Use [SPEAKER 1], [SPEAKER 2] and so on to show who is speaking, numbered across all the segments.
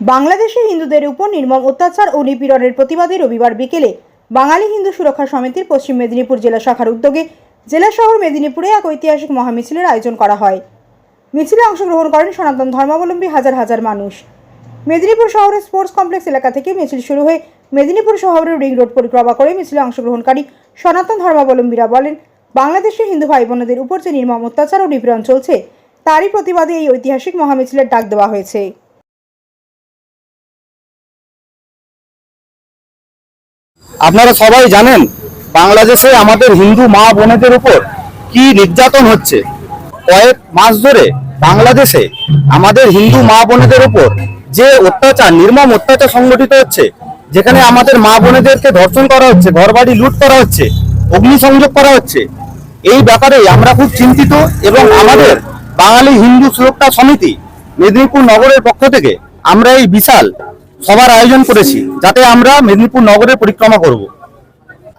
[SPEAKER 1] বাংলাদেশে হিন্দুদের উপর নির্মম অত্যাচার ও নিপীড়নের প্রতিবাদে রবিবার বিকেলে বাঙালি হিন্দু সুরক্ষা সমিতির পশ্চিম মেদিনীপুর জেলা শাখার উদ্যোগে জেলা শহর মেদিনীপুরে এক ঐতিহাসিক মহামিছিলের আয়োজন করা হয়। মিছিলে অংশগ্রহণ করেন সনাতন ধর্মাবলম্বী হাজার হাজার মানুষ। মেদিনীপুর শহরের স্পোর্টস কমপ্লেক্স এলাকা থেকে মিছিল শুরু হয়ে মেদিনীপুর শহরের রিং রোড পরিক্রমা করে মিছিলে অংশগ্রহণকারী সনাতন ধর্মাবলম্বীরা বলেন, বাংলাদেশে হিন্দু ভাই বোনেদের উপর যে নির্মম অত্যাচার ও নিপীড়ন চলছে, তারই প্রতিবাদে এই ঐতিহাসিক মহামিছিলের ডাক দেওয়া হয়েছে।
[SPEAKER 2] আপনারা সবাই জানেন বাংলাদেশে আমাদের হিন্দু মা বোনেদের উপর কি নির্যাতন হচ্ছে? কয়েক মাস ধরে বাংলাদেশে আমাদের হিন্দু মা বোনেদের উপর যে অত্যাচার, নির্মম অত্যাচার সংগঠিত হচ্ছে, যেখানে আমাদের মা বোনেদেরকে ধর্ষণ করা হচ্ছে, ঘরবাড়ি লুট করা হচ্ছে, অগ্নিসংযোগ করা হচ্ছে, এই ব্যাপারে আমরা খুব চিন্তিত এবং আমাদের বাঙালি হিন্দু সুরক্ষা সমিতি মেদিনীপুর নগরের পক্ষ থেকে আমরা এই বিশাল সবার আয়োজন করেছি, যাতে আমরা মেদিনীপুর নগরের পরিক্রমা করব।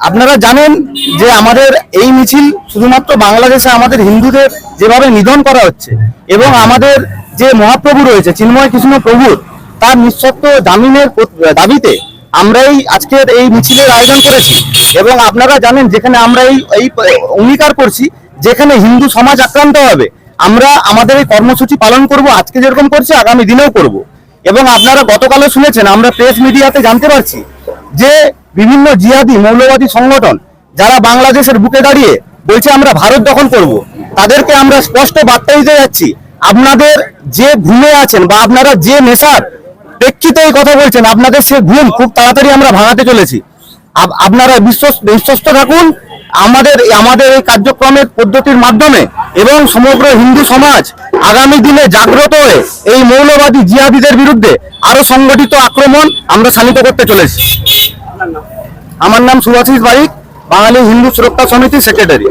[SPEAKER 2] আপনারা জানেন যে আমাদের এই মিছিল শুধুমাত্র বাংলাদেশে আমাদের হিন্দুদের যেভাবে নিধন করা হচ্ছে এবং আমাদের যে মহাপ্রভু রয়েছে, চিন্ময় কৃষ্ণ প্রভুর, তার নিঃশর্ত জামিনের দাবিতে আমরাই আজকের এই মিছিলের আয়োজন করেছি এবং আপনারা জানেন যেখানে আমরা এই এই অঙ্গীকার করছি, যেখানে হিন্দু সমাজ আক্রান্ত হবে, আমরা আমাদের এই কর্মসূচি পালন করব, আজকে যেরকম করছি, আগামী দিনেও করব। এবং আপনারা গতকালও শুনেছেন, আমরা প্রেস মিডিয়াতে জানতে পারছি যে বিভিন্ন জিহাদি, মৌলবাদী সংগঠন যারা বাংলাদেশের বুকে দাঁড়িয়ে বলছে আমরা ভারত দখল করব, তাদেরকে আমরা স্পষ্ট বার্তা দিতে যাচ্ছি, আপনাদের যে ঘুমে আছেন বা আপনারা যে নেশার প্রেক্ষিতে এই কথা বলছেন, আপনাদের সে ঘুম খুব তাড়াতাড়ি আমরা ভাঙাতে চলেছি। আপ- আপনারা বিশ্বস্ত বিশ্বস্ত থাকুন আমাদের আমাদের এই কার্যক্রমের পদ্ধতির মাধ্যমে এবং সমগ্র হিন্দু সমাজ আগামী দিনে জাগ্রত হয়ে এই মৌলবাদী জিহাদিদের বিরুদ্ধে আরও সংগঠিত আক্রমণ আমরা শানিত করতে চলেছি। আমার নাম সুভাষিস বারিক, বাঙালি হিন্দু সুরক্ষা সমিতি সেক্রেটারি।